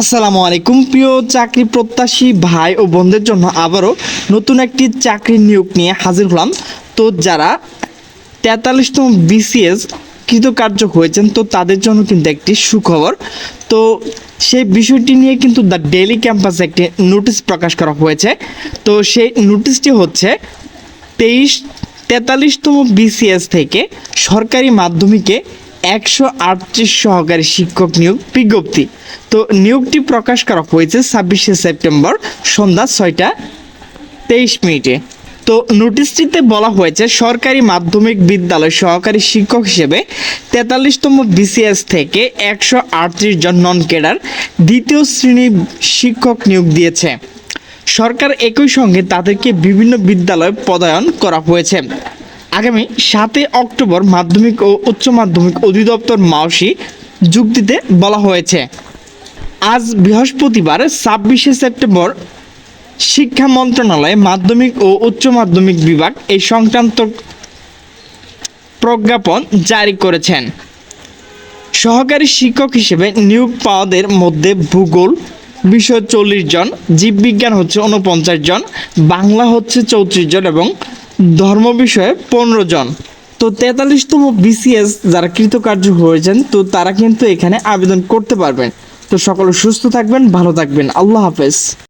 আসসালামু আলাইকুম। প্রিয় চাকরি প্রত্যাশী ভাই ও বোনদের জন্য আবারও নতুন একটি চাকরি নিয়োগ নিয়ে হাজির হলাম। তো যারা তেতাল্লিশতম বিসিএস কৃতকার্য হয়েছেন, তো তাদের জন্য কিন্তু একটি সুখবর। তো সেই বিষয়টি নিয়ে কিন্তু দ্য ডেলি ক্যাম্পাসে একটি নোটিশ প্রকাশ করা হয়েছে। তো সেই নোটিশটি হচ্ছে, তেইশ তেতাল্লিশতম বিসিএস থেকে সরকারি মাধ্যমিকে একশো আটত্রিশ সহকারী শিক্ষক নিয়োগ বিজ্ঞপ্তি। তো নিয়োগটি প্রকাশ করা হয়েছে ছাব্বিশে সেপ্টেম্বর সন্ধ্যা ছয়টা তেইশ মিনিটে। তো নোটিশটিতে বলা হয়েছে, সরকারি মাধ্যমিক বিদ্যালয় সহকারী শিক্ষক হিসেবে তেতাল্লিশতম বিসিএস থেকে একশো আটত্রিশ জন নন ক্যাডার দ্বিতীয় শ্রেণি শিক্ষক নিয়োগ দিয়েছে। সরকার একই সঙ্গে তাদেরকে বিভিন্ন বিদ্যালয়ে পদায়ন করা হয়েছে। আগামী সাতই অক্টোবর মাধ্যমিক ও উচ্চ মাধ্যমিক অধিদপ্তর মাওসি যুক্তিতে বলা হয়েছে। আজ বৃহস্পতিবার ছাব্বিশে সেপ্টেম্বর শিক্ষা মন্ত্রণালয় মাধ্যমিক ও উচ্চ মাধ্যমিক বিভাগ এই সংক্রান্ত প্রজ্ঞাপন জারি করেছেন। সহকারী শিক্ষক হিসেবে নিয়োগ পাওয়াদের মধ্যে ভূগোল বিষয় চল্লিশ জন, জীববিজ্ঞান হচ্ছে উনপঞ্চাশ জন, বাংলা হচ্ছে চৌত্রিশ জন এবং ধর্ম বিষয়ে পনেরো জন। তো তেতাল্লিশতম বিসিএস যারা কৃতকার্য হয়েছেন, তো তারা কিন্তু এখানে আবেদন করতে পারবেন। তো সকলে সুস্থ থাকবেন, ভালো থাকবেন। আল্লাহ হাফেজ।